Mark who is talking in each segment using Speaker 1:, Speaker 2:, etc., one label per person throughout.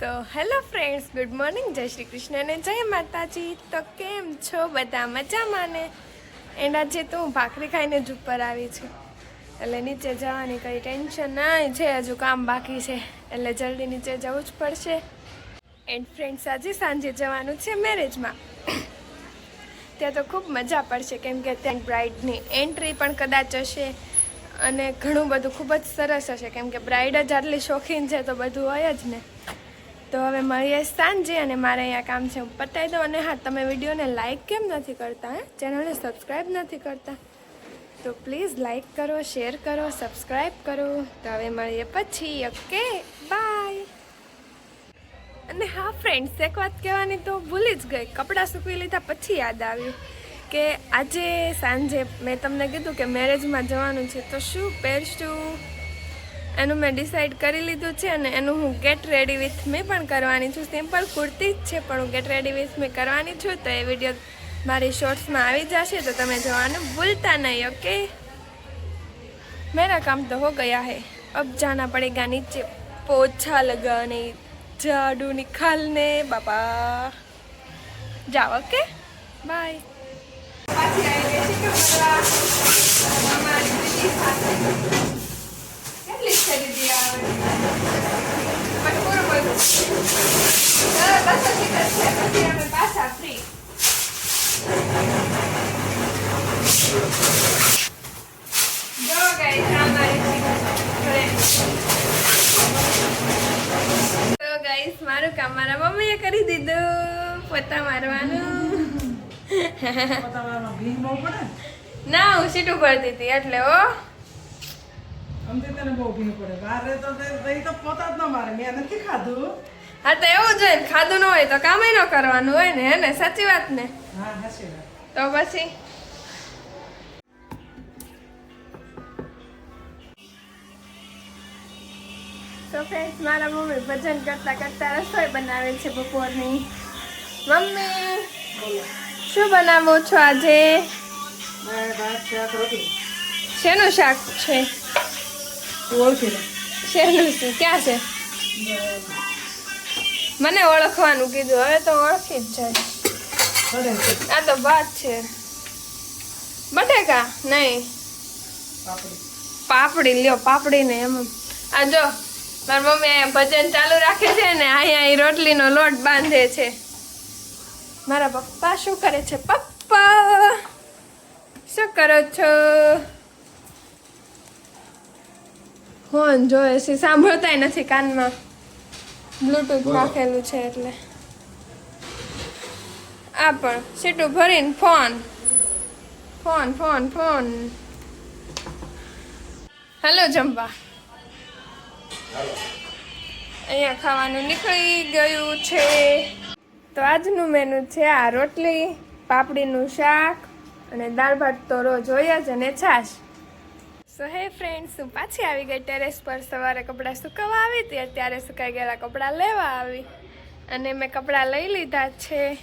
Speaker 1: તો hello friends good morning જય શ્રી કૃષ્ણ અને જય માતાજી. તો કેમ છો બધા મજામાં ને એના આજે તો હું ભાખરી ખાઈને જ ઉપર આવી છું. એટલે નીચે જવાની કંઈ ટેન્શન નહીં છે હજુ કામ બાકી છે, એટલે જલ્દી નીચે જવું જ પડશે. એન્ડ ફ્રેન્ડ્સ આજે સાંજે જવાનું છે મેરેજમાં ત્યાં તો ખૂબ મજા પડશે, કેમ કે ત્યાં બ્રાઇડની એન્ટ્રી પણ કદાચ હશે અને ઘણું બધું ખૂબ જ સરસ હશે, કેમ કે બ્રાઇડ જ આટલી શોખીન છે તો બધું હોય જ ને. તો હવે મળીએ સાંજે અને મારે અહીંયા કામ છે હું પતાવી દઉં. અને હા, તમે વિડીયોને લાઇક કેમ નથી કરતા, હે? ચેનલને સબસ્ક્રાઈબ નથી કરતા? તો પ્લીઝ લાઇક કરો શેર કરો સબસ્ક્રાઈબ કરો. તો હવે મળીએ પછી. ઓકે બાય અને હા ફ્રેન્ડ્સ એક વાત કહેવાની તો ભૂલી જ ગઈ. કપડાં સૂકવી લીધા પછી યાદ આવ્યું કે આજે સાંજે મેં તમને કીધું કે મેરેજમાં જવાનું છે. તો શું પહેરશું? એનું મેં ડિસાઇડ કરી લીધું છે અને એનું હું ગેટ રેડી વિથ મી પણ કરવાની છું. સિમ્પલ કુર્તી જ છે, પણ હું ગેટ રેડી વિથ મી કરવાની છું. તો એ વીડિયો મારી શોર્ટ્સમાં આવી જશે, તો તમે જવાનું ભૂલતા નહીં ઓકે મેરા કામ તો હો ગયા હે. અબ જાના પડેગા નીચે પોછા લગાને, જાડુ નિખાલને, બાપા. જાઓ ઓકે બાય પાછી આવી ગઈ છે કે અમારી સાથે મારું કામ મારા મમ્મીએ કરી દીધું પોતા મારવાનું.
Speaker 2: ના
Speaker 1: હું સીટું ભરતી હતી એટલે ઓ
Speaker 2: સમજે તને બહુ ભીંગ પડે. બહાર રહેતો તો એ તો પોતા જ ન મારે. મેં નથી ખાધું.
Speaker 1: હા તો એવું જોઈએ ને ખાધું ન હોય તો કામ ન કરવાનું હોય ને હે ને? સાચી વાત ને?
Speaker 2: હા હાચી વાત.
Speaker 1: તો પછી? તો ફ્રેન્ડ્સ મારા મમ્મી ભજન કરતા કરતા રસોઈ બનાવે છે બપોરની. મમ્મી શું બનાવો છો આજે?
Speaker 2: શાક રોટી
Speaker 1: શેનું શાક છે?
Speaker 2: ઓળખી
Speaker 1: શેનું છે ક્યાં છે? મને ઓળખવાનું કીધું. હવે તો ઓળખી જ જાય. આ તો ભાત છે. બટેકા? નહીં.
Speaker 2: પાપડી.
Speaker 1: લ્યો પાપડી ને એમ. આ જો મારી મમ્મી ભજન ચાલુ રાખે છે ને અહીંયા એ રોટલીનો લોટ બાંધે છે. મારા પપ્પા શું કરે છે? પપ્પા શું કરો છો? ફોન જોયે છે સાંભળતાય નથી કાનમાં. બ્લુટૂથ નાખેલું છે એટલે. આ પણ સીટું ભરીને phone. Phone phone phone. Hello જમવા અહીંયા ખાવાનું નીકળી ગયું છે. તો આજનું મેનુ છે આ રોટલી પાપડીનું શાક અને દાળ ભાત તો રોજ હોય જ અને છાશ. સો હે ફ્રેન્ડ્સ હું પાછી આવી ગઈ ટેરેસ પર સવારે કપડાં સુકવવા આવી હતી. અત્યારે સુકાઈ ગયેલા કપડાં લેવા આવી અને મેં કપડાં લઈ લીધા છે.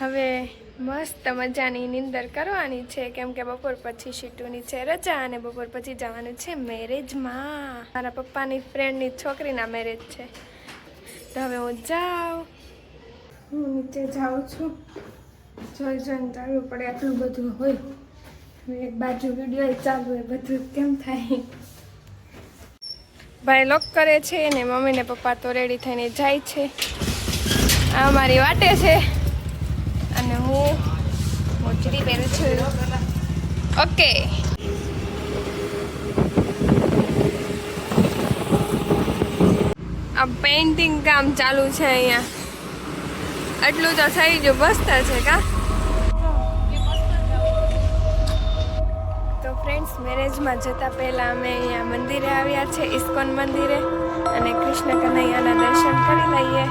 Speaker 1: હવે મસ્ત મજાની નિંદર કરવાની છે. કેમ કે બપોર પછી શીટુની છે રજા અને બપોર પછી જવાનું છે મેરેજમાં. મારા પપ્પાની ફ્રેન્ડની છોકરીના મેરેજ છે. તો હવે હું જાઉં. હું નીચે જાઉં છું. જોઈ જોઈને ચાલવું પડે આટલું બધું હોય. એક બાજુ વીડિયો ચાલુ હોય, બધું કેમ થાય? ભાઈ લોક કરે છે ને મમ્મી ને પપ્પા તો રેડી થઈને જાય છે. આ મારી વાટે છે. અને હું મોજડી પહેરું છું. ઓકે આ પેઇન્ટિંગ કામ ચાલુ છે અહીંયા. આટલું તો થઈ ગયું બસતા છે કા? મેરેજમાં જતા પહેલાં અમે અહીંયા મંદિરે આવ્યા છે ઇસ્કોન મંદિરે અને કૃષ્ણ કનૈયાના દર્શન કરી લઈએ.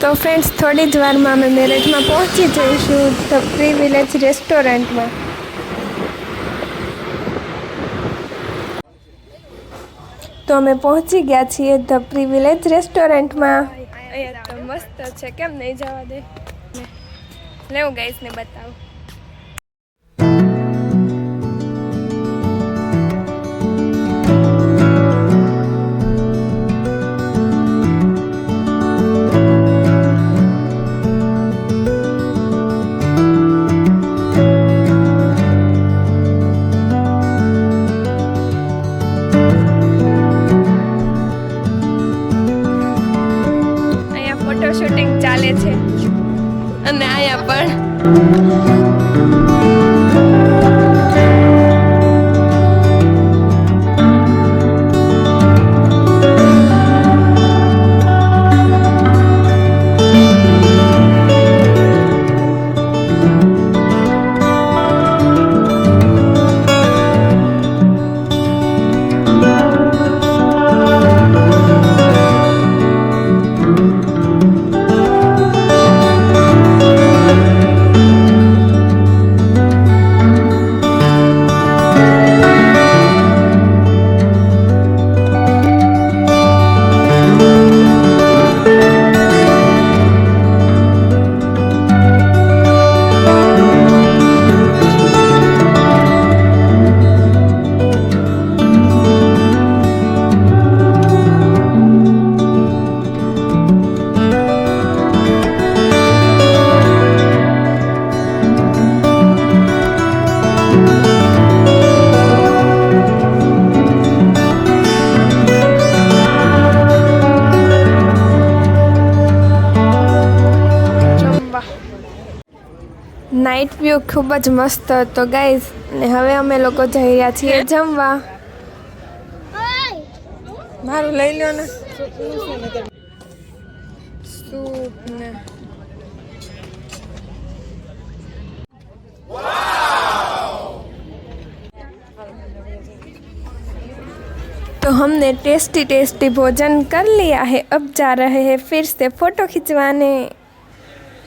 Speaker 1: તો ફ્રેન્ડ્સ થોડી જ વારમાં અમે મેરેજમાં પહોંચી જઈશું ધ પ્રી વિલેજ રેસ્ટોરન્ટમાં તો અમે પહોંચી ગયા છીએ ધ પ્રિવિલેજ રેસ્ટોરન્ટમાં. અહીંયા તો મસ્ત છે, કેમ નહીં જવા દે? લેવું ગાઈસ ને બતાવું. છે. અને અહીંયા પણ નાઇટ વ્યૂ ખૂબ જ મસ્ત હતો ગાઈઝ ને હવે અમે લોકો જઈ રહ્યા છીએ જમવા
Speaker 2: મારું લઈ લ્યો ને
Speaker 1: સૂપ ને तो हमने टेस्टी टेस्टी भोजन कर लिया है अब जा रहे हैं फिर से फोटो खिंचवाने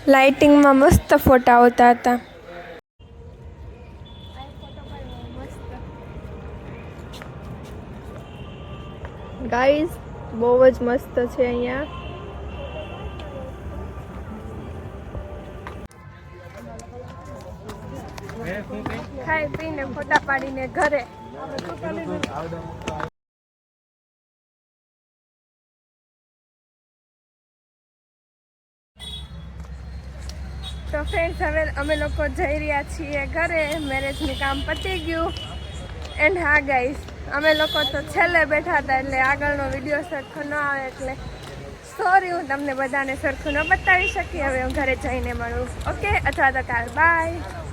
Speaker 1: લાઇટિંગમાં મસ્ત ફોટા હોતા હતા ગાઈઝ બહુ જ મસ્ત છે અહીંયા. ખાઈ પીને ફોટા પાડીને ઘરે. તો ફ્રેન્ડ્સ હવે અમે લોકો જઈ રહ્યા છીએ ઘરે. મેરેજનું કામ પતી ગયું. એન્ડ હા ગાઈસ અમે લોકો તો છેલ્લે બેઠા હતા એટલે આગળનો વીડિયો સરખો ન આવે એટલે સોરી હું તમને બધાને સરખું ન બતાવી શકી. હવે હું ઘરે જઈને મળું. ઓકે અથવા તો કાલ. બાય